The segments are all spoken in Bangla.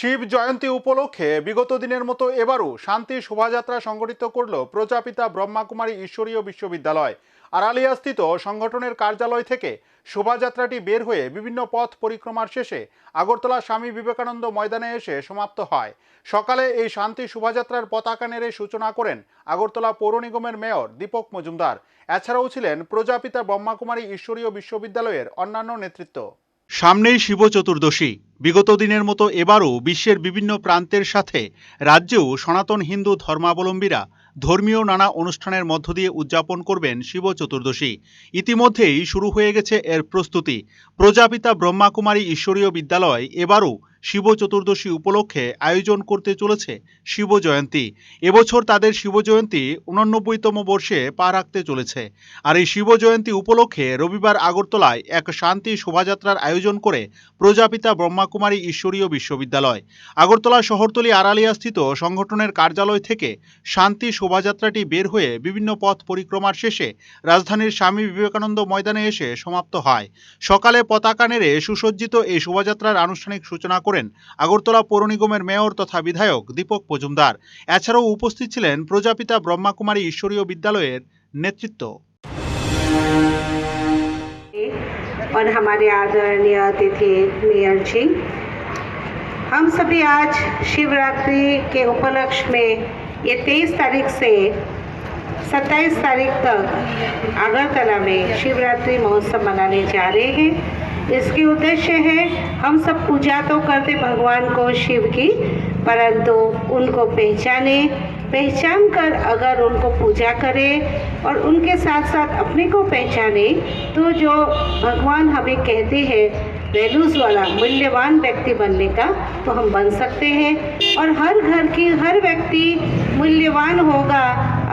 শিব জয়ন্তী উপলক্ষে বিগত দিনের মতো এবারও শান্তি শোভাযাত্রা সংগঠিত করল প্রজাপিতা ব্রহ্মাকুমারী ঈশ্বরীয় বিশ্ববিদ্যালয়। আড়ালিয়াস্থিত সংগঠনের কার্যালয় থেকে শোভাযাত্রাটি বের হয়ে বিভিন্ন পথ পরিক্রমার শেষে আগরতলা স্বামী বিবেকানন্দ ময়দানে এসে সমাপ্ত হয়। সকালে এই শান্তি শোভাযাত্রার পতাকা নেড়ে সূচনা করেন আগরতলা পৌর নিগমের মেয়র দীপক মজুমদার। এছাড়াও ছিলেন প্রজাপিতা ব্রহ্মাকুমারী ঈশ্বরীয় বিশ্ববিদ্যালয়ের অন্যান্য নেতৃত্ব। সামনেই শিব চতুর্দশী। বিগত দিনের মতো এবারও বিশ্বের বিভিন্ন প্রান্তের সাথে রাজ্যেও সনাতন হিন্দু ধর্মাবলম্বীরা ধর্মীয় নানা অনুষ্ঠানের মধ্য দিয়ে উদযাপন করবেন শিব চতুর্দশী। ইতিমধ্যেই শুরু হয়ে গেছে এর প্রস্তুতি। প্রজাপিতা ব্রহ্মাকুমারী ঈশ্বরীয় বিদ্যালয় এবারও শিব চতুর্দশী উপলক্ষে আয়োজন করতে চলেছে শিব জয়ন্তী। এবছর তাদের শিব জয়ন্তী উননব্বইতম বর্ষে পা রাখতে চলেছে। আর এই শিব জয়ন্তী উপলক্ষে রবিবার আগরতলায় এক শান্তি শোভাযাত্রার আয়োজন করে প্রজাপিতা ব্রহ্মাকুমারী ঈশ্বরীয় বিশ্ববিদ্যালয়। আগরতলা শহরতলি আড়ালিয়াস্থিত সংগঠনের কার্যালয় থেকে শান্তি শোভাযাত্রাটি বের হয়ে বিভিন্ন পথ পরিক্রমার শেষে রাজধানীর স্বামী বিবেকানন্দ ময়দানে এসে সমাপ্ত হয়। সকালে পতাকা নেড়ে সুসজ্জিত এই শোভাযাত্রার আনুষ্ঠানিক সূচনা করেন আগরতলা পৌর নিগমের মেয়র তথা বিধায়ক দীপক মজুমদার এছাড়াও উপস্থিত ছিলেন প্রজাপিতা ব্রহ্মাকুমারী ঈশ্বরীয় বিদ্যালয়ের নেতৃত্ব और हमारे आदरणीय अतिथि मेयर जी हम सभी आज शिवरात्रि के उपलक्ष्य में ये तेईस तारीख से सत्ताईस तारीख तक अगरतला में शिवरात्रि महोत्सव मनाने जा रहे हैं इसकी उद्देश्य है, हम सब पूजा तो करते भगवान को, शिव की, परंतु उनको पहचाने, पहचान कर अगर उनको पूजा करें और उनके साथ साथ अपने को पहचाने तो जो भगवान हमें कहते हैं, वैल्यूज़ वाला, मूल्यवान व्यक्ति बनने का तो हम बन सकते हैं। और हर घर की हर व्यक्ति मूल्यवान होगा,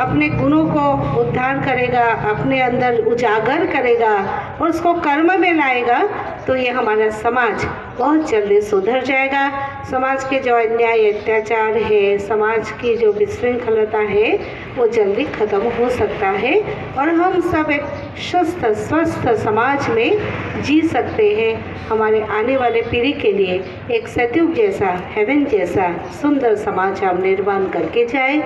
अपने गुणों को उद्धार करेगा, अपने अंदर उजागर करेगा, और उसको कर्म में लाएगा तो ये हमारा समाज बहुत जल्दी सुधर जाएगा। समाज के जो अन्याय, अत्याचार है, समाज की जो विशृंखलता है, वो जल्दी खत्म हो सकता है और हम सब एक स्वस्थ स्वस्थ समाज में जी सकते हैं। हमारे आने वाले पीढ़ी के लिए एक सतयुग जैसा हेवन जैसा सुंदर समाज हम निर्माण करके जाए।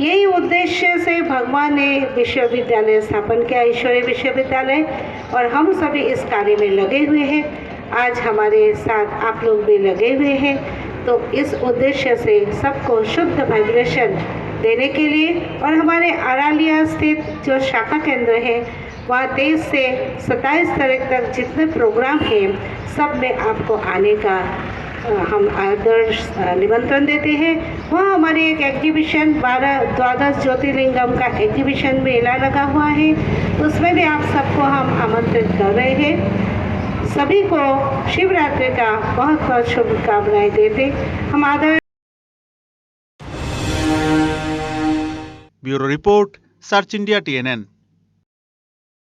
यही उद्देश्य से भगवान ने विश्वविद्यालय स्थापन किया, ईश्वरीय विश्वविद्यालय। और हम सभी इस कार्य में लगे हुए हैं। आज हमारे साथ आप लोग भी लगे हुए हैं। तो इस उद्देश्य से सबको शुद्ध वाइब्रेशन देने के लिए और हमारे अरालिया स्थित जो शाखा केंद्र है, वहाँ तेईस से सत्ताईस तारीख तक जितने प्रोग्राम हैं, सब में आपको आने का हम आदर्श निमंत्रण देते हैं। वहाँ हमारे एक एग्जीबिशन बारह, द्वादश ज्योतिर्लिंगम का एग्जीबिशन मेला लगा हुआ है। उसमें भी आप सबको हम आमंत्रित कर रहे हैं। सभी को शिवरात्रि का बहुत बहुत शुभकामनाएँ देते हम आदर bureau report, search India TNN.